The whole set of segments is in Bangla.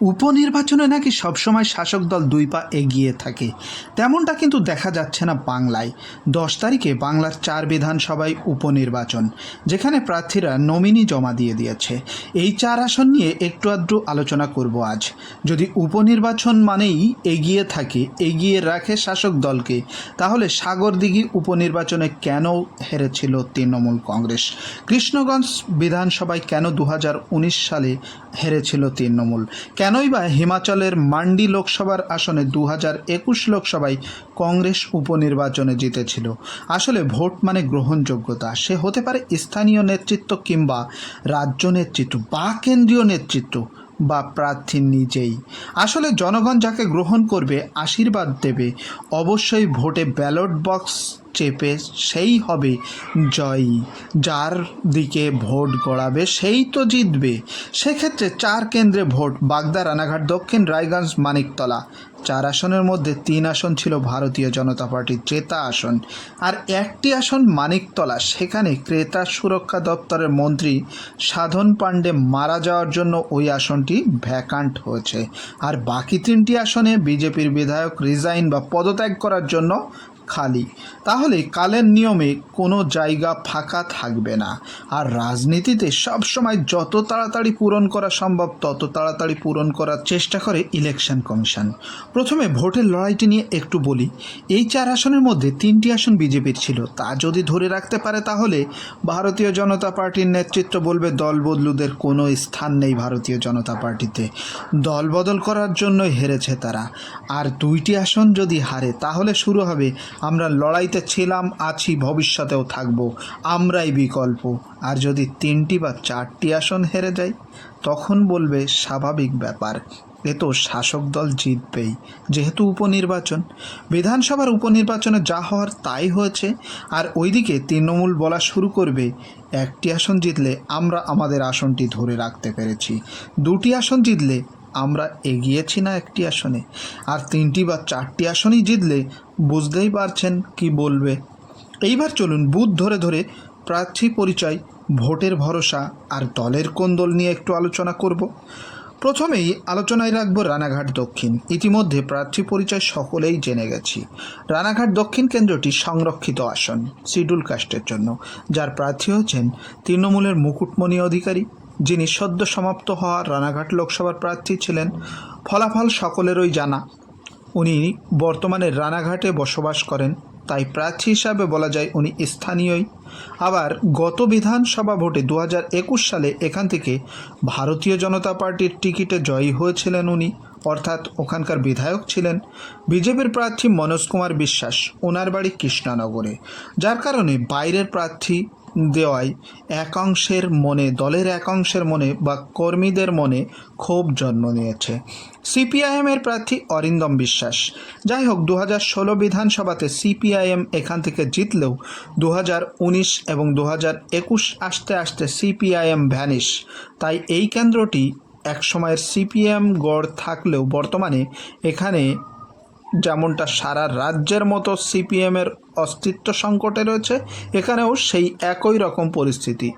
উপনির্বাচনে নাকি সবসময় শাসক দল দুই পা এগিয়ে থাকে, তেমনটা কিন্তু দেখা যাচ্ছে না বাংলায়। দশ তারিখে বাংলার চার বিধানসভায় উপনির্বাচন, যেখানে প্রার্থীরা নমিনি জমা দিয়ে দিয়েছে। এই চার আসন নিয়ে একটু আধটু আলোচনা করব আজ। যদি উপনির্বাচন মানেই এগিয়ে থাকে, এগিয়ে রাখে শাসক দলকে, তাহলে সাগরদিঘি উপনির্বাচনে কেন হেরেছিল তৃণমূল কংগ্রেস? কৃষ্ণগঞ্জ বিধানসভায় কেন দু হাজার উনিশ সালে হেরেছিল তৃণমূল? কেনই বা হিমাচলের মান্ডি লোকসভার আসনে দু হাজার একুশ লোকসভায় কংগ্রেস উপনির্বাচনে জিতেছিল। আসলে ভোট মানে গ্রহণযোগ্যতা। সে হতে পারে স্থানীয় নেতৃত্ব কিংবা রাজ্য নেতৃত্ব বা কেন্দ্রীয় নেতৃত্ব বা প্রার্থী নিজেই। আসলে জনগণ যাকে গ্রহণ করবে, আশীর্বাদ দেবে, অবশ্যই ভোটে ব্যালট বক্স চেপে সেই হবে জয়ী। যার দিকে ভোট গড়াবে সেই তো জিতবে। সেক্ষেত্রে চার কেন্দ্রে ভোট, বাগদা, রানাঘাট, দক্ষিণ, রায়গঞ্জ, মানিকতলা। চার আসনের মধ্যে তিন আসন ছিল ভারতীয় জনতা পার্টির জেতা আসন। আর একটি আসন মানিকতলা, সেখানে ক্রেতা সুরক্ষা দপ্তরের মন্ত্রী সাধন পাণ্ডে মারা যাওয়ার জন্য ওই আসনটি ভ্যাকান্ট হয়েছে। আর বাকি তিনটি আসনে বিজেপির বিধায়ক রিজাইন বা পদত্যাগ করার জন্য খালি। তাহলে কালের নিয়মে কোনো জায়গা ফাঁকা থাকবে না। আর রাজনীতিতে সব সময় যত তাড়াতাড়ি পূরণ করা সম্ভব, তত তাড়াতাড়ি পূরণ করার চেষ্টা করে ইলেকশন কমিশন। প্রথমে ভোটের লড়াইটি নিয়ে একটু বলি। এই চার আসনের মধ্যে তিনটি আসন বিজেপির ছিল। তা যদি ধরে রাখতে পারে তাহলে ভারতীয় জনতা পার্টির নেতৃত্ব বলবে দল বদলুদের কোনো স্থান নেই ভারতীয় জনতা পার্টিতে। দল বদল করার জন্যই হেরেছে তারা। আর দুইটি আসন যদি হারে, তাহলে শুরু হবে আমরা লড়াইতে ছিলাম, আছি, ভবিষ্যতেও থাকব। আমরাই বিকল্প। আর যদি তিনটি বা চারটি আসন হেরে যায় তখন বলবে স্বাভাবিক ব্যাপার, এ তো শাসক দল জিতবেই। যেহেতু উপনির্বাচন, বিধানসভার উপনির্বাচনে যা হওয়ার তাই হয়েছে, আর ওইদিকে তৃণমূল বলা শুরু করবে, একটি আসন জিতলে আমরা আমাদের আসনটি ধরে রাখতে পেরেছি। দুটি আসন জিতলে আমরা এগিয়েছি না একটি আসনে। আর তিনটি বা চারটি আসনই জিতলে বুঝতেই পারছেন কি বলবে। এইবার চলুন বুথ ধরে ধরে প্রার্থী পরিচয়, ভোটের ভরসা আর দলের কোন দল নিয়ে একটু আলোচনা করব। প্রথমেই আলোচনায় রাখব রানাঘাট দক্ষিণ। ইতিমধ্যে প্রার্থী পরিচয় সকলেই জেনে গেছি। রানাঘাট দক্ষিণ কেন্দ্রটি সংরক্ষিত আসন শিডিউল কাস্টের জন্য। যার প্রার্থী হচ্ছেন তৃণমূলের মুকুটমণি অধিকারী। যিনি সদ্য সমাপ্ত হওয়া রানাঘাট লোকসভার প্রার্থী ছিলেন, ফলাফল সকলেরই জানা। উনি বর্তমানে রানাঘাটে বসবাস করেন, তাই প্রার্থী হিসাবে বলা যায় উনি স্থানীয়ই। আবার গত বিধানসভা ভোটে দু সালে এখান থেকে ভারতীয় জনতা পার্টির টিকিটে জয়ী হয়েছিলেন উনি, অর্থাৎ ওখানকার বিধায়ক ছিলেন বিজেপির প্রার্থী মনোজ কুমার বিশ্বাস ওনার বাড়ি কৃষ্ণনগরে। যার কারণে বাইরের প্রার্থী দেওয়ায় একাংশের মনে, দলের একাংশের মনে বা কর্মীদের মনে ক্ষোভ জন্ম নিয়েছে। সিপিআইএমের প্রার্থী অরিন্দম বিশ্বাস। যাই হোক দু হাজার ষোলো বিধানসভাতে সিপিআইএম এখান থেকে জিতলেও দু হাজার উনিশ এবং দু হাজার একুশ আসতে আসতে সিপিআইএম ভ্যানিশ। তাই এই কেন্দ্রটি একসময়ের সিপিএম গড় থাকলেও বর্তমানে এখানে যেমনটা সারা রাজ্যের মতো সিপিএমের অস্তিত্ব সংকটে রয়েছে, এখানেও সেই একই রকম পরিস্থিতি।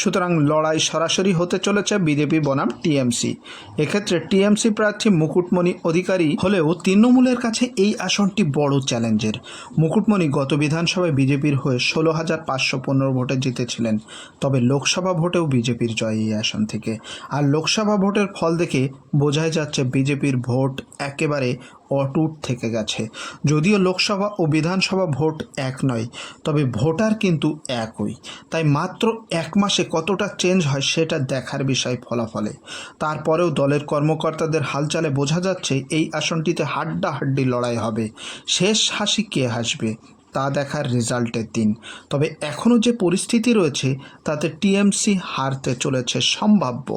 সুতরাং লড়াই সরাসরি হতে চলেছে বিজেপি বনাম টিএমসি। এক্ষেত্রে টিএমসি প্রার্থী মুকুটমণি অধিকারী হলেও তৃণমূলের কাছে এই আসনটি বড় চ্যালেঞ্জের। মুকুটমণি গত বিধানসভায় বিজেপির হয়ে ষোলো হাজার পাঁচশো পনেরো ভোটে জিতেছিলেন। তবে লোকসভা ভোটেও বিজেপির জয় এই আসন থেকে। আর লোকসভা ভোটের ফল দেখে বোঝাই যাচ্ছে বিজেপির ভোট একেবারে অটুট থেকে গেছে। যদিও লোকসভা ও বিধানসভা ভোট এক নয়, তবে ভোটার কিন্তু একই। তাই মাত্র এক মাসে কতটা চেঞ্জ হয় সেটা দেখার বিষয় ফলাফলে। তারপরেও দলের কর্মকর্তাদের হালচালে বোঝা যাচ্ছে, এই আসনটিতে হাড্ডাহাড্ডি লড়াই হবে। শেষ হাসি কে হাসবে? তা দেখার রেজাল্টের দিন। তবে এখনও যে পরিস্থিতি রয়েছে, তাতে টিএমসি হারতে চলেছে সম্ভাব্য।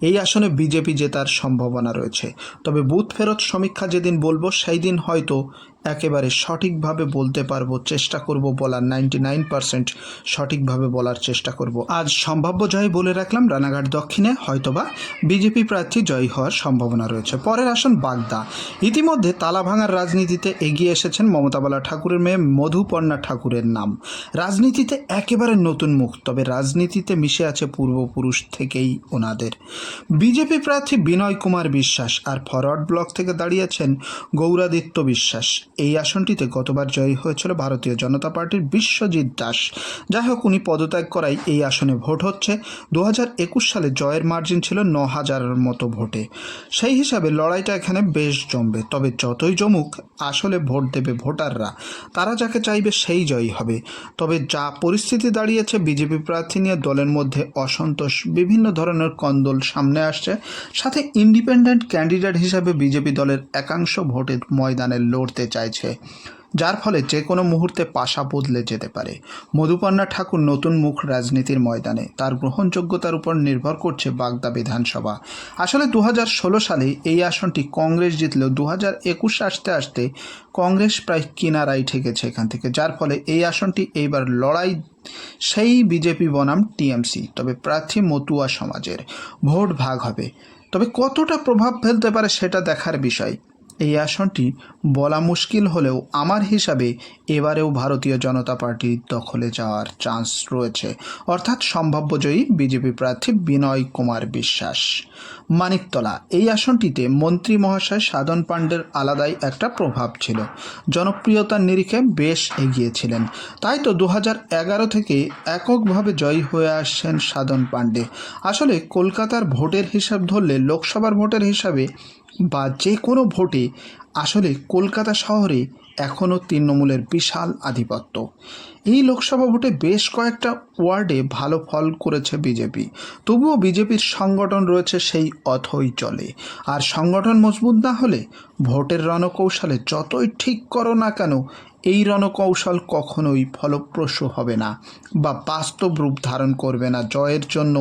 এই আসনে বিজেপি জেতার সম্ভাবনা রয়েছে। তবে বুথ ফেরত সমীক্ষা যেদিন বলব সেই দিন হয়তো একেবারে সঠিকভাবে বলতে পারব, চেষ্টা করব বলার নাইনটি নাইন পার্সেন্ট সঠিকভাবে বলার চেষ্টা করব। আজ সম্ভাব্য জয় বলে রাখলাম, রানাঘাট দক্ষিণে হয়তোবা বিজেপি প্রার্থী জয়ী হওয়ার সম্ভাবনা রয়েছে। পরের আসন বাগদা। ইতিমধ্যে তালা ভাঙার রাজনীতিতে এগিয়ে এসেছেন মমতাবালা ঠাকুরের মেয়ে মধুপর্ণা ঠাকুরের নাম। রাজনীতিতে একেবারে নতুন মুখ, তবে রাজনীতিতে মিশে আছে পূর্বপুরুষ থেকেই ওনাদের। বিজেপি প্রার্থী বিনয় কুমার বিশ্বাস আর ফরওয়ার্ড ব্লক থেকে দাঁড়িয়েছেন গৌরাদিত্য বিশ্বাস। এই আসনটিতে গতবার জয়ী হয়েছিল ভারতীয় জনতা পার্টির বিশ্বজিৎ দাস। যাই হোক উনি পদত্যাগ করায় এই আসনে ভোট হচ্ছে। দু হাজার একুশ সালে জয়ের মার্জিন ছিল ন হাজারের মতো ভোটে। সেই হিসাবে লড়াইটা এখানে বেশ জমবে। তবে যতই জমুক, আসলে ভোট দেবে ভোটাররা। তারা যাকে চাইবে সেই জয়ী হবে। তবে যা পরিস্থিতি দাঁড়িয়েছে, বিজেপি প্রার্থী নিয়ে দলের মধ্যে অসন্তোষ, বিভিন্ন ধরনের কন্দল সামনে আসছে। সাথে ইন্ডিপেন্ডেন্ট ক্যান্ডিডেট হিসাবে বিজেপি দলের একাংশ ভোটের ময়দানে লড়তে চাইছে, যার ফলে যে কোনো মুহূর্তে পাশা বদলে যেতে পারে। মধুপর্ণা ঠাকুর নতুন মুখ রাজনীতির ময়দানে, তার গ্রহণযোগ্যতার উপর নির্ভর করছে বাগদা বিধানসভা। আসলে দুহাজার ষোলো সালে এই আসনটি কংগ্রেস জিতলেও দু একুশ আসতে আসতে কংগ্রেস প্রায় কিনারাই ঠেকেছে এখান থেকে, যার ফলে এই আসনটি এইবার লড়াই সেই বিজেপি বনাম টিএমসি। তবে প্রার্থী মতুয়া সমাজের ভোট ভাগ হবে। তবে কতটা প্রভাব ফেলতে পারে সেটা দেখার বিষয়। এই আসনটি বলা মুশকিল হলেও আমার হিসাবে এবারেও ভারতীয় জনতা পার্টির দখলে যাওয়ার চান্স রয়েছে। অর্থাৎ সম্ভাব্য জয়ী বিজেপি প্রার্থী বিনয় কুমার বিশ্বাস। মানিকতলা, এই আসনটিতে মন্ত্রী মহাশয় সাধন পাণ্ডের আলাদাই একটা প্রভাব ছিল। জনপ্রিয়তার নিরিখে বেশ এগিয়েছিলেন। তাই তো দু এগারো থেকে এককভাবে জয়ী হয়ে আসছেন সাধন পাণ্ডে। আসলে কলকাতার ভোটের হিসাব ধরলে লোকসভার ভোটের হিসাবে বা যে কোনো ভোটে আসলে কলকাতা শহরে এখনও তৃণমূলের বিশাল আধিপত্য। এই লোকসভা ভোটে বেশ কয়েকটা ওয়ার্ডে ভালো ফল করেছে বিজেপি। তবুও বিজেপির সংগঠন রয়েছে সেই অথই চলে। আর সংগঠন মজবুত না হলে ভোটের রণকৌশলে যতই ঠিক করো না কেন এই রণকৌশল কখনোই ফলপ্রসূ হবে না বা বাস্তব রূপ ধারণ করবে না জয়ের জন্য।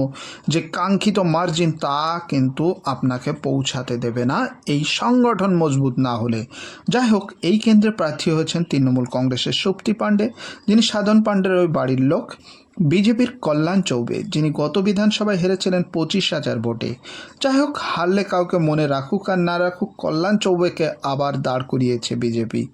যে কাঙ্ক্ষিত মার্জিন তা কিন্তু আপনাকে পৌঁছাতে দেবে না। এই সংগঠন মজবুত না হলে। যাই হোক, এই কেন্দ্রে প্রার্থী হয়েছেন তৃণমূল কংগ্রেসের শক্তি পাণ্ডে, যিনি সাধন পাণ্ডের ওই বাড়ির লোক। বিজেপির কল্যাণ চৌবে, যিনি গত বিধানসভায় হেরেছিলেন পঁচিশ হাজার ভোটে। যাই হোক, হারলে কাউকে মনে রাখুক আর না রাখুক, কল্যাণ চৌবেকে আবার দাঁড় করিয়েছে বিজেপি।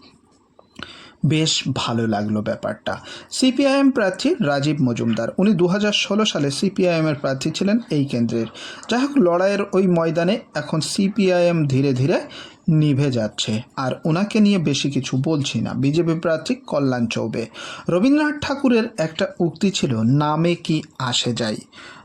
বেশ ভালো লাগল ব্যাপারটা। সিপিআইএম প্রার্থী রাজীব মজুমদার, উনি দু হাজার ষোলো সালে সিপিআইএমের প্রার্থী ছিলেন এই কেন্দ্রের। যাই হোক, লড়াইয়ের ওই ময়দানে এখন সিপিআইএম ধীরে ধীরে নিভে যাচ্ছে। আর ওনাকে নিয়ে বেশি কিছু বলছি না। বিজেপি প্রার্থী কল্যাণ চৌবে। রবীন্দ্রনাথ ঠাকুরের একটা উক্তি ছিল, নামে কি আসে যায়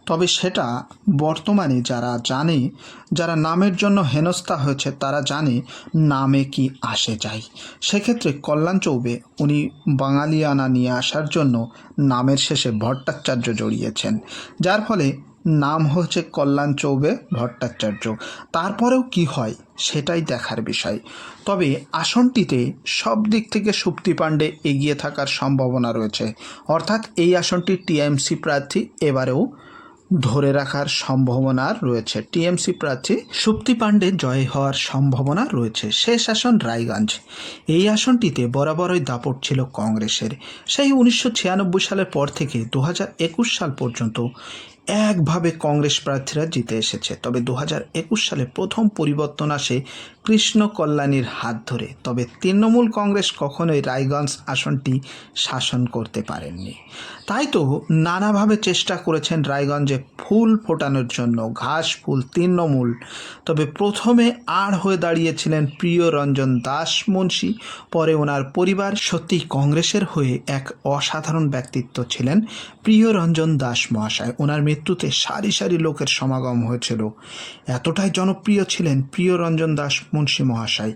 তবে সেটা বর্তমানে যারা জানে, যারা নামের জন্য হেনস্থা হয়েছে, তারা জানে নামে কি আসে যায়। সেক্ষেত্রে কল্যাণ চৌবে উনি বাঙালিয়ানা নিয়ে আসার জন্য নামের শেষে ভট্টাচার্য জড়িয়েছেন। যার ফলে নাম হচ্ছে কল্যাণ চৌবে, ভট্টাচার্য। তারপরেও কি হয় সেটাই দেখার বিষয়। তবে আসনটিতে সব দিক থেকে সুপ্তি পাণ্ডে এগিয়ে থাকার সম্ভাবনা রয়েছে। অর্থাৎ এই আসনটি টিএমসি প্রার্থী এবারেও ধরে রাখার সম্ভাবনা রয়েছে। টিএমসি প্রার্থী সুপ্তি পাণ্ডে জয় হওয়ার সম্ভাবনা রয়েছে। শেষ আসন রায়গঞ্জ। এই আসনটিতে বরাবরই দাপট ছিল কংগ্রেসের। সেই উনিশশো ছিয়ানব্বই সালের পর থেকে দু সাল পর্যন্ত একভাবে কংগ্রেস প্রার্থীরা জিতে এসেছে। তবে দু সালে প্রথম পরিবর্তন আসে কৃষ্ণ কল্যাণীর হাত ধরে। তবে তৃণমূল কংগ্রেস কখনোই রায়গঞ্জ আসনটি শাসন করতে পারেননি। তাই তো নানাভাবে চেষ্টা করেছেন রায়গঞ্জে ফুল ফোটানোর জন্য, ঘাস, ফুল, তৃণমূল। তবে প্রথমে আর হয়ে দাঁড়িয়েছিলেন প্রিয় রঞ্জন দাস মুন্সী। পরে ওনার পরিবার সত্যি কংগ্রেসের হয়ে এক অসাধারণ ব্যক্তিত্ব ছিলেন প্রিয় রঞ্জন দাস মহাশয়। ওনার মৃত্যুতে সারি সারি লোকের সমাগম হয়েছিল। এতটাই জনপ্রিয় ছিলেন প্রিয় রঞ্জন দাস, মুন্সী মহাশয়।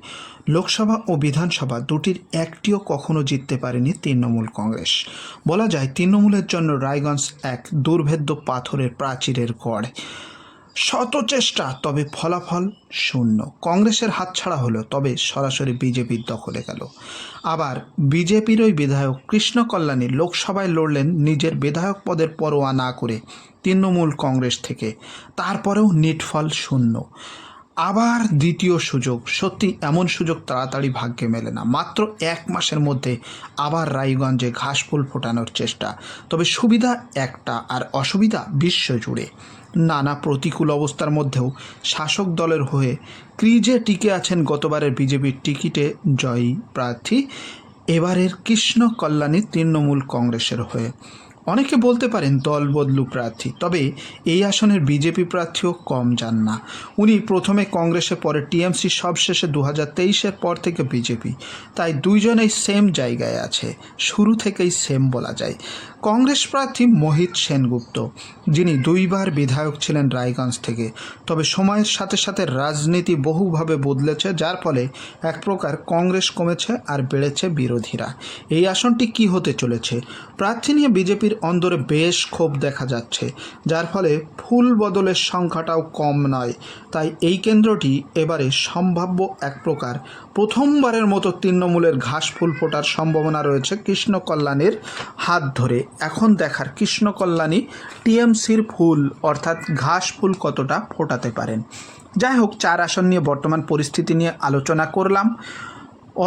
লোকসভা ও বিধানসভা দুটির একটিও কখনো জিততে পারেনি তৃণমূল কংগ্রেস। বলা যায়, তৃণমূলের জন্য রায়গঞ্জ এক দুর্ভেদ্য পাথরের প্রাচীরের গড়। শত চেষ্টা, তবে ফলাফল শূন্য। কংগ্রেসের হাতছাড়া হলো, তবে সরাসরি বিজেপির দখলে গেল। আবার বিজেপির ওই বিধায়ক কৃষ্ণ কল্যাণী লোকসভায় লড়লেন নিজের বিধায়ক পদের পরোয়া না করে। তৃণমূল কংগ্রেস থেকে। তারপরেও নিটফল শূন্য। আবার দ্বিতীয় সুযোগ। সত্যি এমন সুযোগ তাড়াতাড়ি ভাগ্যে মেলে না। মাত্র এক মাসের মধ্যে আবার রায়গঞ্জে ঘাসফুল ফোটানোর চেষ্টা। তবে সুবিধা একটা আর অসুবিধা বিশ্ব জুড়ে নানা প্রতিকূল অবস্থার মধ্যেও শাসক দলের হয়ে ক্রিজে টিকে আছেন গতবারের বিজেপির টিকিটে জয়ী প্রার্থী। এবারের কৃষ্ণ কল্যাণী তৃণমূল কংগ্রেসের হয়ে। অনেকে বলতে পারেন দল বদলু প্রার্থী, তবে এই আসনের বিজেপি প্রার্থীও কম যান না। উনি প্রথমে কংগ্রেসে, পরে টিএমসি, সবশেষে দু হাজার তেইশের পর থেকে বিজেপি। তাই দুইজনেই সেম জায়গায় আছে, শুরু থেকেই সেম বলা যায়। কংগ্রেস প্রার্থী মোহিত সেনগুপ্ত, যিনি দুইবার বিধায়ক ছিলেন রায়গঞ্জ থেকে, তবে সময়ের সাথে সাথে রাজনীতি বহুভাবে বদলেছে, যার ফলে এক প্রকার কংগ্রেস কমেছে আর বেড়েছে বিরোধীরা। এই আসনটি কি হতে চলেছে? প্রার্থী নিয়ে বিজেপির অন্দরে বেশ ক্ষোভ দেখা যাচ্ছে, যার ফলে ফুল বদলের সংখ্যাটাও কম নয়। তাই এই কেন্দ্রটি এবারে সম্ভাব্য এক প্রকার। প্রথমবারের মতো তৃণমূলের ঘাস ফুল ফোটার সম্ভাবনা রয়েছে কৃষ্ণ কল্যাণীর হাত ধরে। এখন দেখার কৃষ্ণ কল্যাণী টিএমসির ফুল, অর্থাৎ ঘাস ফুল কতটা ফোটাতে পারেন? যাই হোক, চার আসন নিয়ে বর্তমান পরিস্থিতি নিয়ে আলোচনা করলাম।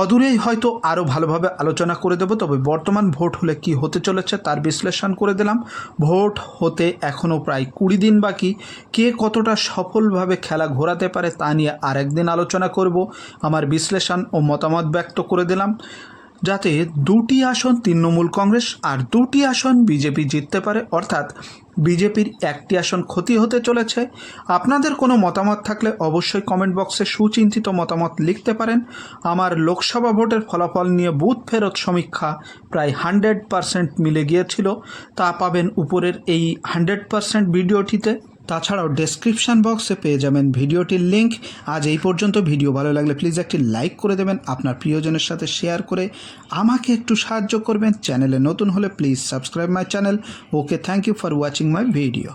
অদূরেই হয়তো আরও ভালোভাবে আলোচনা করে দেব, তবে বর্তমান ভোট হলে কি হতে চলেছে তার বিশ্লেষণ করে দিলাম। ভোট হতে এখনও প্রায় কুড়ি দিন বাকি। কে কতটা সফলভাবে খেলা ঘোরাতে পারে তা নিয়ে আরেকদিন আলোচনা করব। আমার বিশ্লেষণ ও মতামত ব্যক্ত করে দিলাম। যাতে দুটি আসন তৃণমূল কংগ্রেস আর দুটি আসন বিজেপি জিততে পারে। অর্থাৎ বিজেপির একটি আসন ক্ষতি হতে চলেছে। আপনাদের কোনো মতামত থাকলে অবশ্যই কমেন্ট বক্সে সুচিন্তিত মতামত লিখতে পারেন। আমার লোকসভা ভোটের ফলাফল নিয়ে বুথ ফেরত সমীক্ষা প্রায় হান্ড্রেড পারসেন্ট মিলে গিয়েছিল। তা পাবেন উপরের এই হান্ড্রেড পারসেন্ট ভিডিওটিতে। তাছাড়াও ডেসক্রিপশান বক্সে পেয়ে যাবেন ভিডিওটির লিঙ্ক আজ এই পর্যন্ত ভিডিও ভালো লাগলে প্লিজ একটি লাইক করে দেবেন, আপনার প্রিয়জনের সাথে শেয়ার করে আমাকে একটু সাহায্য করবেন। চ্যানেলে নতুন হলে please subscribe my channel okay thank you for watching my video